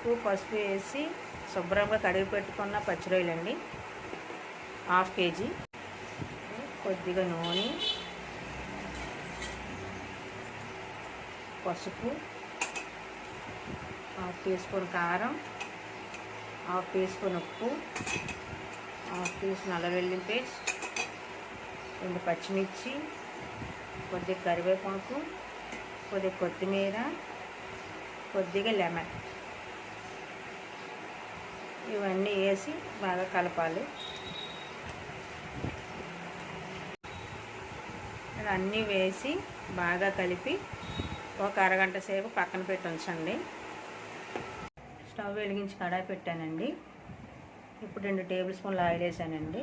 ఉప్పు పసుపు వేసి శుభ్రంగా కడిగి పెట్టుకున్న పచ్చిరొయ్యలండి. Half KG. కొద్దిగా నూనె. పసుపు. హాఫ్ టీ స్పూన్ కారం. హాఫ్ టీ స్పూన్ ఉప్పు. హాఫ్ టీ స్పూన్ అల్లం వెల్లుల్లి పేస్ట్. రెండు పచ్చిమిర్చి. కొద్దిగా కరివేపాకు. కొద్దిగా కొత్తిమీర. కొద్దిగా లెమన్. ఇవన్నీ వేసి బాగా కలపాలి. అన్నీ వేసి బాగా కలిపి ఒక అరగంట సేపు పక్కన పెట్టి ఉంచండి స్టవ్ వెలిగించి కడాయి పెట్టానండి. ఇప్పుడు రెండు టేబుల్ స్పూన్లు ఆయిల్ వేసానండి.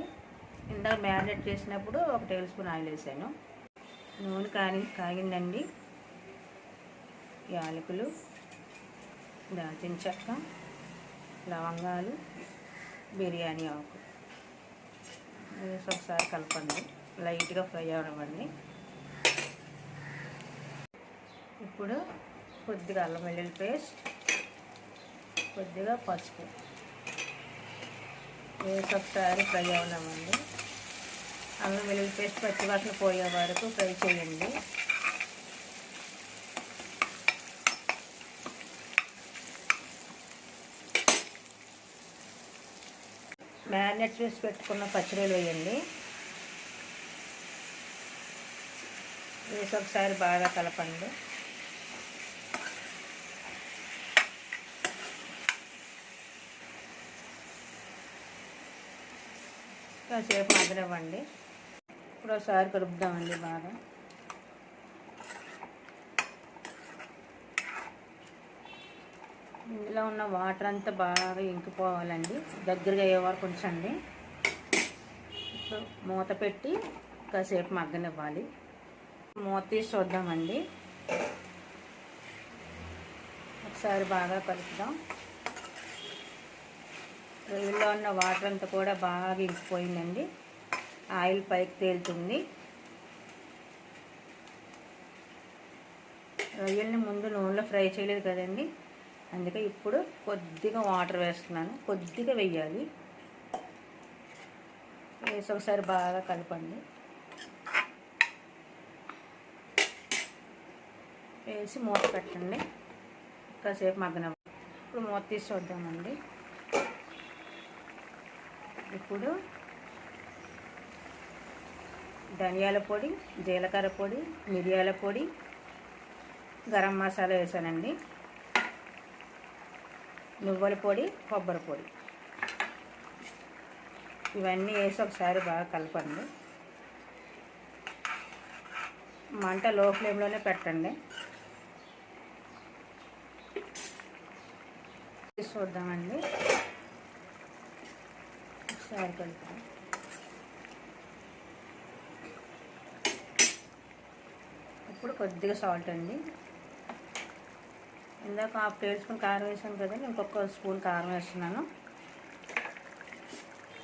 ఇందాక మ్యారినేట్ చేసినప్పుడు ఒక టేబుల్ స్పూన్ ఆయిల్ వేసాను. నూనె కాగి కాగిందండి. యాలకులు దాల్చిన చెక్క లవంగాలు బిర్యానీ ఆకు. వేసి ఒకసారి కలపండి. లైట్గా ఫ్రై అవ్వండి. ఇప్పుడు కొద్దిగా అల్లం వెల్లుల్లి పేస్ట్ కొద్దిగా పసుపు. వేసి ఒకసారి ఫ్రై అవ్వనివ్వండి. అల్లం వెల్లుల్లి పేస్ట్ పచ్చివాసన పోయే వరకు ఫ్రై చేయండి. మ్యారినేట్ చేసి పెట్టుకున్న పచ్చడిలు వేయండి. వేసి ఒకసారి బాగా కలపండి. కాసేపు మదనివ్వండి ఇప్పుడు ఒకసారి కలుపుదామండి బాగా. ఇందులో ఉన్న వాటర్ అంతా బాగా ఇంకిపోవాలండి. దగ్గరగా అయ్యే వరకు ఉంచండి. ఇప్పుడు మూత పెట్టి కాసేపు మగ్గనివ్వాలి. మూత తీసి చూద్దామండి. ఒకసారి బాగా కలుపుదాం. రొయ్యల్లో ఉన్న వాటర్ అంతా కూడా బాగా ఇంకిపోయిందండి. ఆయిల్ పైకి తేలుతుంది. రొయ్యల్ని ముందు నూనెలో ఫ్రై చేయలేదు కదండి. అందుకే ఇప్పుడు కొద్దిగా వాటర్ వేస్తున్నాను. కొద్దిగా వెయ్యాలి వేసి ఒకసారి బాగా కలపండి. వేసి మూత పెట్టండి. కాసేపు మగ్గన ఇప్పుడు మూత తీసి చూద్దామండి. ఇప్పుడు ధనియాల పొడి జీలకర్ర పొడి మిరియాల పొడి గరం మసాలా వేసానండి. నువ్వుల పొడి కొబ్బరి పొడి. ఇవన్నీ వేసి ఒకసారి బాగా కలపండి. మంట లో ఫ్లేమ్లోనే పెట్టండి. చూద్దామండి. ఒకసారి కలుపుతాం. ఇప్పుడు కొద్దిగా సాల్ట్ అండి. ఇందాక హాఫ్ టేబుల్ స్పూన్ కారం వేసాను కదండి ఇంకొక స్పూన్ కారం వేస్తున్నాను.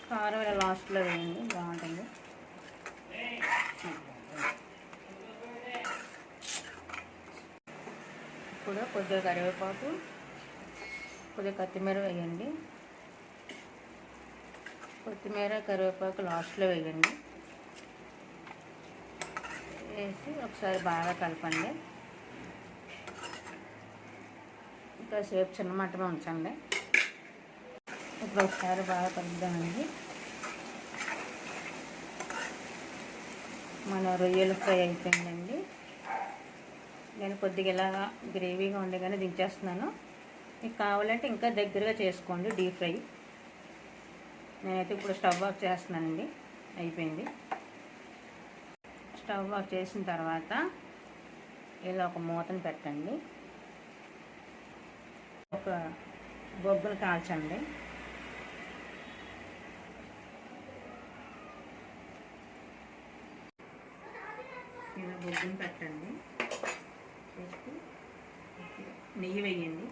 కారం ఇలా లాస్ట్లో వేయండి బాగుంటుంది. ఇప్పుడు కొద్దిగా కరివేపాకు కొద్దిగా కొత్తిమీర వేయండి. కొత్తిమీర కరివేపాకు లాస్ట్లో వేయండి. వేసి ఒకసారి బాగా కలపండి. ఇంకా సేపు చిన్న మటన్ ఉంచండి. ఇప్పుడు ఒకసారి బాగా కలుపుదామండి. మన రొయ్యలు ఫ్రై అయిపోయిందండి. నేను కొద్దిగా ఇలా గ్రేవీగా ఉండగానే దించేస్తున్నాను. మీకు కావాలంటే ఇంకా దగ్గరగా చేసుకోండి డీప్ ఫ్రై. నేనైతే ఇప్పుడు స్టవ్ ఆఫ్ చేస్తున్నానండి. అయిపోయింది. స్టవ్ ఆఫ్ చేసిన తర్వాత ఇలా ఒక మూతను పెట్టండి. ఒక బొగ్గును కాల్చండి. ఇలా బొగ్గును పెట్టండి. నెయ్యి వేయండి.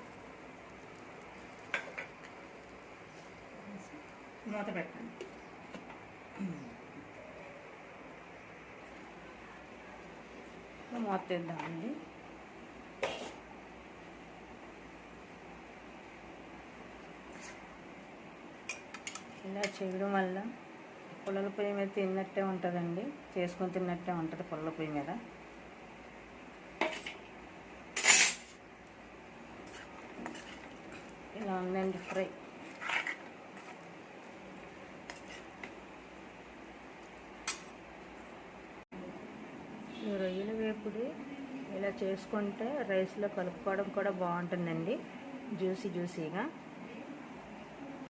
మూత పెట్టండి. మూత తెద్దామండి. ఇలా చేయడం వల్ల పుల్లల పొయ్యి మీద తిన్నట్టే ఉంటుందండి. చేసుకొని తిన్నట్టే ఉంటుంది పుల్లల పొయ్యి మీద. ఇలా ఉందండి ఫ్రై. ఈ రొయ్యల వేపుడు ఇలా చేసుకుంటే రైస్లో కలుపుకోవడం కూడా బాగుంటుందండి. జ్యూసీ జ్యూసీగా.